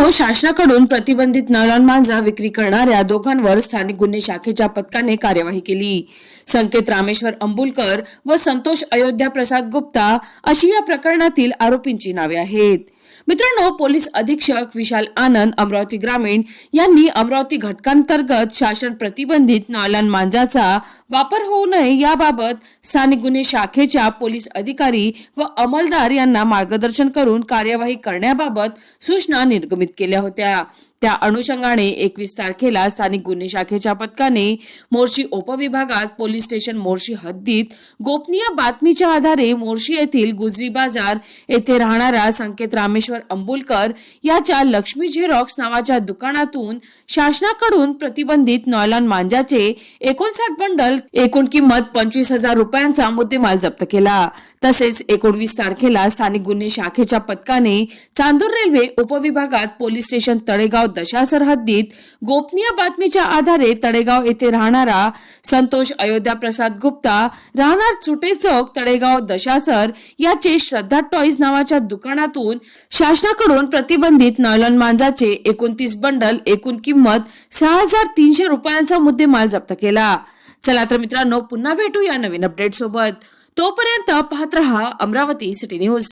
मित्रांनो शासनाकडून प्रतिबंधित नळान मांजा विक्री करणाऱ्या दोघांवर स्थानिक गुन्हे शाखेच्या पथकाने कार्यवाही केली. संकेत रामेश्वर अंबुलकर व संतोष अयोध्या प्रसाद गुप्ता अशी या प्रकरणातील आरोपींची नावे आहेत. मित्रांनो पोलीस अधीक्षक विशाल आनंद अमरावती ग्रामीण यांनी अमरावती घटकांतर्गत शासन प्रतिबंधित नालन मांजाचा वापर होऊ नये याबाबत स्थानिक गुन्हे शाखेच्या पोलीस अधिकारी व अंमलदार यांना मार्गदर्शन करून कार्यवाही करण्याबाबत सूचना निर्गमित केल्या होत्या. त्या अनुषंगाने एकवीस तारखेला स्थानिक गुन्हे शाखेच्या पथकाने मोर्शी उपविभागात पोलीस स्टेशन मोर्शी हद्दीत गोपनीय बातमीच्या आधारे मोर्शी येथील गुजरी बाजार येथे राहणारा संकेत रामेश रामेश्वर अंबुलकर याच्या लक्ष्मी झेरॉक्स नावाच्या दुकानातून शासनाकडून प्रतिबंधित नॉयलॉन मांजाचे एकोणसाठ बंडल एकूण किंमत पंचवीस हजार रुपयांचा मुद्देमाल जप्त केला. तसेच एकोणवीस तारखेला स्थानिक गुन्हे शाखेच्या पथकाने चांदूर रेल्वे उपविभागात पोलीस स्टेशन तळेगाव दशासर हद्दीत गोपनीय बातमीच्या आधारे तळेगाव येथे राहणारा संतोष अयोध्या प्रसाद गुप्ता राहणार चुटे चौक तळेगाव दशासर याचे श्रद्धा टॉईज नावाच्या दुकानातून शासनाकडून प्रतिबंधित नॉयलॉन मांजाचे एकोणतीस बंडल एकूण किंमत सहा हजार तीनशे रुपयांचा मुद्देमाल जप्त केला. चला तर मित्रांनो पुन्हा भेटू या नवीन अपडेट सोबत. तोपर्यंत पाहत रहा अमरावती सिटी न्यूज